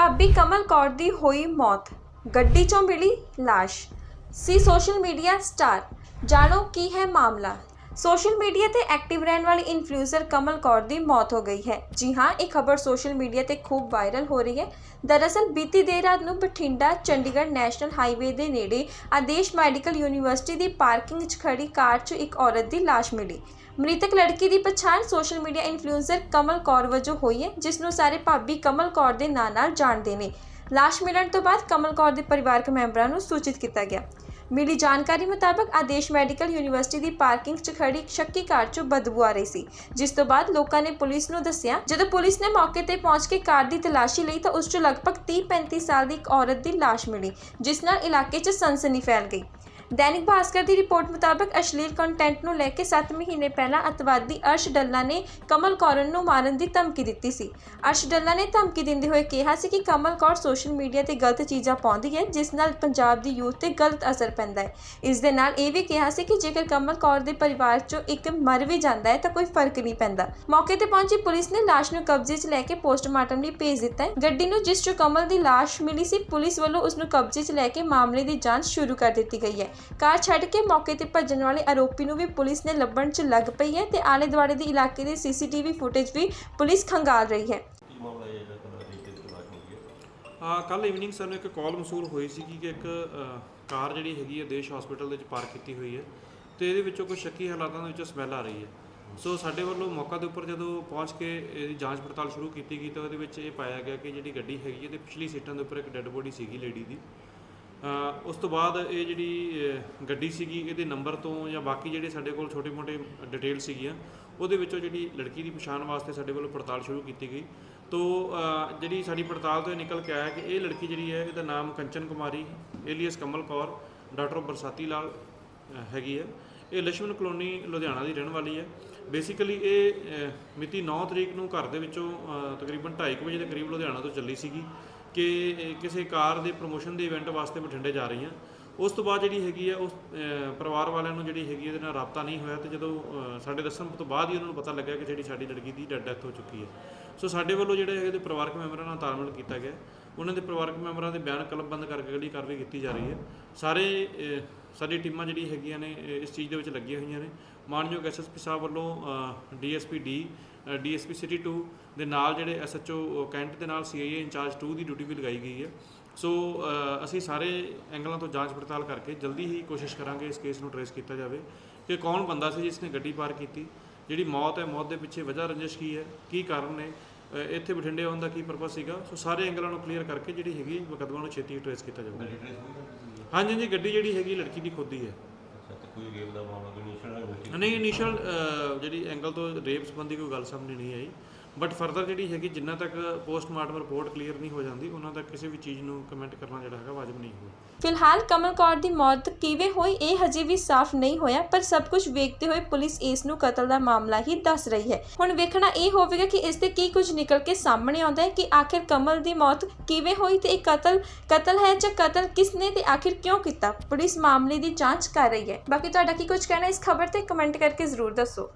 ਭਾਬੀ ਕਮਲ ਕੌਰ ਦੀ ਹੋਈ ਮੌਤ। ਗੱਡੀ 'ਚੋਂ ਮਿਲੀ ਲਾਸ਼। ਸੀ ਸੋਸ਼ਲ ਮੀਡੀਆ ਸਟਾਰ। ਜਾਣੋ ਕੀ ਹੈ ਮਾਮਲਾ। ਸੋਸ਼ਲ ਮੀਡੀਆ ਤੇ ਐਕਟਿਵ ਰਹਿਣ ਵਾਲੀ ਇਨਫਲੂਐਂਸਰ ਕਮਲ ਕੌਰ ਦੀ ਮੌਤ ਹੋ ਗਈ ਹੈ। ਜੀ ਹਾਂ, ਇਹ ਖਬਰ ਸੋਸ਼ਲ ਮੀਡੀਆ ਤੇ ਖੂਬ ਵਾਇਰਲ ਹੋ ਰਹੀ ਹੈ। ਦਰਅਸਲ, ਬੀਤੀ ਦੇਰ ਰਾਤ ਨੂੰ ਬਠਿੰਡਾ, ਚੰਡੀਗੜ੍ਹ ਨੈਸ਼ਨਲ ਹਾਈਵੇ ਦੇ ਨੇੜੇ ਆਦੇਸ਼ ਮੈਡੀਕਲ ਯੂਨੀਵਰਸਿਟੀ ਦੀ ਪਾਰਕਿੰਗ 'ਚ ਖੜੀ ਕਾਰ 'ਚ ਇੱਕ ਔਰਤ ਦੀ ਲਾਸ਼ ਮਿਲੀ। ਮ੍ਰਿਤਕ ਲੜਕੀ ਦੀ ਪਛਾਣ social media influencer Kamal Kaur ਵਜੋਂ ਹੋਈ ਹੈ, ਜਿਸ ਨੂੰ ਸਾਰੇ ਭਾਬੀ ਕਮਲ ਕੌਰ ਦੇ ਨਾਂ ਨਾਲ ਜਾਣਦੇ ਨੇ। ਲਾਸ਼ ਮਿਲਣ ਤੋਂ ਬਾਅਦ ਕਮਲ ਕੌਰ ਦੇ ਪਰਿਵਾਰਕ ਮੈਂਬਰਾਂ ਨੂੰ ਸੂਚਿਤ ਕੀਤਾ ਗਿਆ। ਮਿਲੀ ਜਾਣਕਾਰੀ ਮੁਤਾਬਕ ਆਦੇਸ਼ ਮੈਡੀਕਲ ਯੂਨੀਵਰਸਿਟੀ ਦੀ ਪਾਰਕਿੰਗ 'ਚ ਖੜੀ ਇੱਕ ਸ਼ੱਕੀ ਕਾਰ 'ਚੋਂ ਬਦਬੂ ਆ ਰਹੀ ਸੀ, ਜਿਸ ਤੋਂ ਬਾਅਦ ਲੋਕਾਂ ਨੇ ਪੁਲਿਸ ਨੂੰ ਦੱਸਿਆ, ਜਦੋਂ ਪੁਲਿਸ ਨੇ ਮੌਕੇ ਤੇ ਪਹੁੰਚ ਕੇ ਕਾਰ ਦੀ ਤਲਾਸ਼ੀ ਲਈ ਤਾਂ ਉਸ 'ਚੋਂ ਲਗਭਗ 30-35 ਸਾਲ ਦੀ ਇੱਕ ਔਰਤ ਦੀ ਲਾਸ਼ ਮਿਲੀ, ਜਿਸ ਨਾਲ ਇਲਾਕੇ 'ਚ ਸਨਸਨੀ ਫੈਲ ਗਈ। ਦੈਨਿਕ ਭਾਸਕਰ ਦੀ ਰਿਪੋਰਟ ਮੁਤਾਬਕ ਅਸ਼ਲੀਲ ਕੰਟੈਂਟ ਨੂੰ ਲੈ ਕੇ 7 ਮਹੀਨੇ ਪਹਿਲਾਂ ਅਤਵਾਦੀ ਅਰਸ਼ ਡੱਲਾ ਨੇ ਕਮਲ ਕੌਰ ਨੂੰ ਮਾਰਨ ਦੀ ਧਮਕੀ ਦਿੱਤੀ ਸੀ। ਅਰਸ਼ ਡੱਲਾ ਨੇ ਧਮਕੀ ਦਿੰਦੇ ਹੋਏ ਕਿਹਾ ਸੀ ਕਿ ਕਮਲ ਕੌਰ ਸੋਸ਼ਲ ਮੀਡੀਆ ਤੇ ਗਲਤ ਚੀਜ਼ਾਂ ਪਾਉਂਦੀ ਹੈ, ਜਿਸ ਨਾਲ ਪੰਜਾਬ ਦੀ ਯੂਥ ਤੇ ਗਲਤ ਅਸਰ ਪੈਂਦਾ ਹੈ। ਇਸ ਦੇ ਨਾਲ ਇਹ ਵੀ ਕਿਹਾ ਸੀ ਕਿ ਜੇਕਰ ਕਮਲ ਕੌਰ ਦੇ ਪਰਿਵਾਰ ਚੋਂ ਇੱਕ ਮਰ ਵੀ ਜਾਂਦਾ ਹੈ, ਤਾਂ ਕੋਈ ਫ਼ਰਕ ਨਹੀਂ ਪੈਂਦਾ। ਮੌਕੇ ਤੇ ਪਹੁੰਚੀ ਪੁਲਿਸ ਨੇ ਲਾਸ਼ ਨੂੰ ਕਬਜ਼ੇ 'ਚ ਲੈ ਕੇ ਪੋਸਟਮਾਰਟਮ ਲਈ ਭੇਜ ਦਿੱਤਾ ਹੈ। ਗੱਡੀ ਨੂੰ ਜਿਸ 'ਚੋਂ ਕਮਲ ਦੀ ਲਾਸ਼ ਮਿਲੀ ਸੀ, ਪੁਲਿਸ ਵੱਲੋਂ ਉਸ ਨੂੰ ਕਬਜ਼ੇ 'ਚ ਲੈ ਕੇ ਮਾਮਲੇ ਦੀ ਜਾਂਚ ਸ਼ੁਰੂ ਕਰ ਦਿੱਤੀ ਗਈ ਹੈ। ਕਾਰ ਛੱਡ ਕੇ ਮੌਕੇ ਤੇ ਭੱਜਣ ਵਾਲੇ ਆਰੋਪੀ ਨੂੰ ਵੀ ਪੁਲਿਸ ਨੇ ਲੱਭਣ 'ਚ ਲੱਗ ਪਈ ਹੈ ਤੇ ਆਲੇ ਦੁਆਲੇ ਦੇ ਇਲਾਕੇ ਦੇ ਸੀਸੀਟੀਵੀ ਫੁਟੇਜ ਵੀ ਪੁਲਿਸ ਖੰਗਾਲ ਰਹੀ ਹੈ। ਕੱਲ ਇਵਨਿੰਗ ਸਾਨੂੰ ਇੱਕ ਕਾਲ ਮਸੂਲ ਹੋਈ ਸੀ ਕਿ ਇੱਕ ਕਾਰ ਜਿਹੜੀ ਹੈਗੀ ਹੈ ਦੇਸ਼ ਹਸਪੀਟਲ ਦੇ ਵਿੱਚ ਪਾਰਕ ਕੀਤੀ ਹੋਈ ਹੈ ਤੇ ਇਹਦੇ ਵਿੱਚੋਂ ਕੋਈ ਸ਼ੱਕੀ ਹਾਲਾਤਾਂ ਦੇ ਵਿੱਚੋਂ ਸਮੈਲ ਆ ਰਹੀ ਹੈ। ਸੋ ਸਾਡੇ ਵੱਲੋਂ ਮੌਕਾ ਦੇ ਉੱਪਰ ਜਦੋਂ ਪਹੁੰਚ ਕੇ ਇਹਦੀ ਜਾਂਚ ਪੜਤਾਲ ਸ਼ੁਰੂ ਕੀਤੀ ਗਈ ਤਾਂ ਉਹਦੇ ਵਿੱਚ ਇਹ ਪਾਇਆ ਗਿਆ ਕਿ ਜਿਹੜੀ ਗੱਡੀ ਹੈਗੀ ਇਹਦੇ ਪਿਛਲੀ ਸੀਟਾਂ ਦੇ ਉੱਪਰ ਇੱਕ ਡੈੱਡ ਬੋਡੀ ਸੀਗੀ ਲੇਡੀ ਦੀ। ਉਸ ਤੋਂ ਬਾਅਦ ਇਹ ਜਿਹੜੀ ਗੱਡੀ ਸੀਗੀ ਇਹਦੇ ਨੰਬਰ ਤੋਂ ਜਾਂ ਬਾਕੀ ਜਿਹੜੇ ਸਾਡੇ ਕੋਲ ਛੋਟੇ-ਮੋਟੇ ਡਿਟੇਲ ਸੀਗੀਆਂ ਉਹਦੇ ਵਿੱਚੋਂ ਜਿਹੜੀ ਲੜਕੀ ਦੀ ਪਛਾਣ ਵਾਸਤੇ ਸਾਡੇ ਵੱਲੋਂ ਪੜਤਾਲ ਸ਼ੁਰੂ ਕੀਤੀ ਗਈ। ਤੋ ਜਿਹੜੀ ਸਾਡੀ ਪੜਤਾਲ ਤੋਂ ਇਹ ਨਿਕਲ ਕੇ ਆਇਆ ਕਿ ਇਹ ਲੜਕੀ ਜਿਹੜੀ ਹੈ ਇਹਦਾ ਨਾਮ ਕੰਚਨ ਕੁਮਾਰੀ ਏਲੀਅਸ ਕਮਲ ਕੌਰ ਡਾਕਟਰ ਬਰਸਾਤੀ ਲਾਲ ਹੈਗੀ ਹੈ। ਇਹ ਲక్ష్ਮਣ ਕਲੋਨੀ ਲੁਧਿਆਣਾ ਦੀ ਰਹਿਣ ਵਾਲੀ ਹੈ। ਬੇਸਿਕਲੀ ਇਹ ਮਿਤੀ 9 ਤਰੀਕ ਨੂੰ ਘਰ ਦੇ ਵਿੱਚੋਂ ਅ, ਤਕਰੀਬਨ 2:30 ਵਜੇ ਦੇ ਕਰੀਬ ਲੁਧਿਆਣਾ ਤੋਂ ਚੱਲੀ ਸੀਗੀ। ਕਿ ਕਿਸੇ ਕਾਰ ਦੇ ਪ੍ਰੋਮੋਸ਼ਨ ਦੇ ਇਵੈਂਟ ਵਾਸਤੇ ਬਠਿੰਡੇ ਜਾ ਰਹੀ ਹਾਂ। ਉਸ ਤੋਂ ਬਾਅਦ ਜਿਹੜੀ ਹੈਗੀ ਆ, ਉਸ ਪਰਿਵਾਰ ਵਾਲਿਆਂ ਨੂੰ ਜਿਹੜੀ ਹੈਗੀ ਇਹਦੇ ਨਾਲ ਰਾਬਤਾ ਨਹੀਂ ਹੋਇਆ ਤੇ ਜਦੋਂ ਸਾਡੇ ਦੱਸਣ ਤੋਂ ਬਾਅਦ ਹੀ ਉਹਨਾਂ ਨੂੰ ਪਤਾ ਲੱਗਿਆ ਕਿ ਜਿਹੜੀ ਸਾਡੀ ਲੜਕੀ ਦੀ ਡੈਡ ਡੈਥ ਹੋ ਚੁੱਕੀ ਹੈ। ਸੋ ਸਾਡੇ ਵੱਲੋਂ ਜਿਹੜੇ ਹੈਗੇ ਦੇ ਪਰਿਵਾਰਕ ਮੈਂਬਰਾਂ ਨਾਲ ਤਾਲਮੇਲ ਕੀਤਾ ਗਿਆ। ਉਹਨਾਂ ਦੇ ਪਰਿਵਾਰਕ ਮੈਂਬਰਾਂ ਦੇ ਬਿਆਨ ਕਲਮਬੰਦ ਕਰਕੇ ਅਗਲੀ ਕਾਰਵਾਈ ਕੀਤੀ ਜਾ ਰਹੀ ਹੈ। ਸਾਰੇ ਸਾਡੀ ਟੀਮਾਂ ਜਿਹੜੀ ਹੈਗੀਆਂ ਨੇ ਇਸ ਚੀਜ਼ ਦੇ ਵਿੱਚ ਲੱਗੀਆਂ ਹੋਈਆਂ ਨੇ। ਮਾਨਯੋਗ ਐਸਐਸਪੀ ਸਾਹਿਬ ਵੱਲੋਂ ਡੀਐਸਪੀ ਡੀ ਡੀਐਸਪੀ ਸਿਟੀ 2 ਦੇ ਨਾਲ ਜਿਹੜੇ ਐਸਐਚਓ ਕੈਂਟ ਦੇ ਨਾਲ ਸੀਆਈਏ ਇੰਚਾਰਜ 2 ਦੀ ਡਿਊਟੀ ਵੀ ਲਗਾਈ ਗਈ ਹੈ। ਸੋ ਅਸੀਂ ਸਾਰੇ ਐਂਗਲਾਂ ਤੋਂ ਜਾਂਚ ਪੜਤਾਲ ਕਰਕੇ ਜਲਦੀ ਹੀ ਕੋਸ਼ਿਸ਼ ਕਰਾਂਗੇ ਇਸ ਕੇਸ ਨੂੰ ਟਰੇਸ ਕੀਤਾ ਜਾਵੇ ਕਿ ਕੌਣ ਬੰਦਾ ਸੀ ਜਿਸ ਨੇ ਗੱਡੀ ਪਾਰ ਕੀਤੀ ਜਿਹੜੀ ਮੌਤ ਹੈ ਮੌਤ ਦੇ ਪਿੱਛੇ ਵਜ੍ਹਾ ਰੰਜਿਸ਼ ਕੀ ਹੈ ਕੀ ਕਾਰਨ ਨੇ ਇੱਥੇ ਬਠਿੰਡੇ ਆਉਣ ਦਾ ਕੀ ਪਰਪਸ ਸੀਗਾ? ਸੋ ਸਾਰੇ ਐਂਗਲਾਂ ਨੂੰ ਕਲੀਅਰ ਕਰਕੇ ਜਿਹੜੀ ਹੈਗੀ ਮੁਕੱਦਮਾ ਨੂੰ ਛੇਤੀ ਟਰੇਸ ਕੀਤਾ ਜਾਊਗਾ। ਤਾਂ ਹਾਂਜੀ ਹਾਂਜੀ ਗੱਡੀ ਜਿਹੜੀ ਹੈਗੀ ਲੜਕੀ ਦੀ ਖੁਦ ਹੀ ਹੈ। ਤੇ ਕੋਈ ਰੇਪ ਦਾ ਮਾਮਲਾ, ਕੋਈ ਨਿਸ਼ਾਨ ਨਹੀਂ ਇਨੀਸ਼ੀਅਲ ਜਿਹੜੀ ਐਂਗਲ ਤੋਂ ਰੇਪ ਸੰਬੰਧੀ ਕੋਈ ਗੱਲ ਸਾਹਮਣੇ ਨਹੀਂ ਆਈ। ਬਟ ਫਰਦਰ ਜਿਹੜੀ ਹੈਗੀ, ਜਿੰਨਾ ਤੱਕ ਪੋਸਟਮਾਰਟਮ ਰਿਪੋਰਟ ਕਲੀਅਰ ਨਹੀਂ ਹੋ ਜਾਂਦੀ, ਉਹਨਾਂ ਤੱਕ ਕਿਸੇ ਵੀ ਚੀਜ਼ ਨੂੰ ਕਮੈਂਟ ਕਰਨਾ ਜਿਹੜਾ ਹੈਗਾ ਵਾਜਬ ਨਹੀਂ ਹੋਊ। ਫਿਲਹਾਲ ਕਮਲ ਕੌਰ ਦੀ ਮੌਤ ਕਿਵੇਂ ਹੋਈ, ਇਹ ਹਜੇ ਵੀ ਸਾਫ਼ ਨਹੀਂ ਹੋਇਆ, ਪਰ ਸਭ ਕੁਝ ਵੇਖਦੇ ਹੋਏ ਪੁਲਿਸ ਇਸ ਨੂੰ ਕਤਲ ਦਾ ਮਾਮਲਾ ਹੀ ਦੱਸ ਰਹੀ ਹੈ। ਹੁਣ ਵੇਖਣਾ ਇਹ ਹੋਵੇਗਾ ਕਿ ਇਸ ਤੇ ਕੀ ਕੁਝ ਨਿਕਲ ਕੇ ਸਾਹਮਣੇ ਆਉਂਦਾ ਹੈ ਕਿ ਆਖਿਰ ਕਮਲ ਦੀ ਮੌਤ ਕਿਵੇਂ ਹੋਈ ਤੇ ਇਹ ਕਤਲ ਕਤਲ ਹੈ ਜਾਂ ਕਤਲ ਕਿਸ ਨੇ ਤੇ ਆਖਿਰ ਕਿਉਂ ਕੀਤਾ? ਪੁਲਿਸ ਮਾਮਲੇ ਦੀ ਜਾਂਚ ਕਰ ਰਹੀ ਹੈ। ਬਾਕੀ ਤੁਹਾਡਾ ਕੀ ਕੁਝ ਕਹਿਣਾ ਇਸ ਖਬਰ ਤੇ ਕਮੈਂਟ ਕਰਕੇ ਜ਼ਰੂਰ ਦੱਸੋ।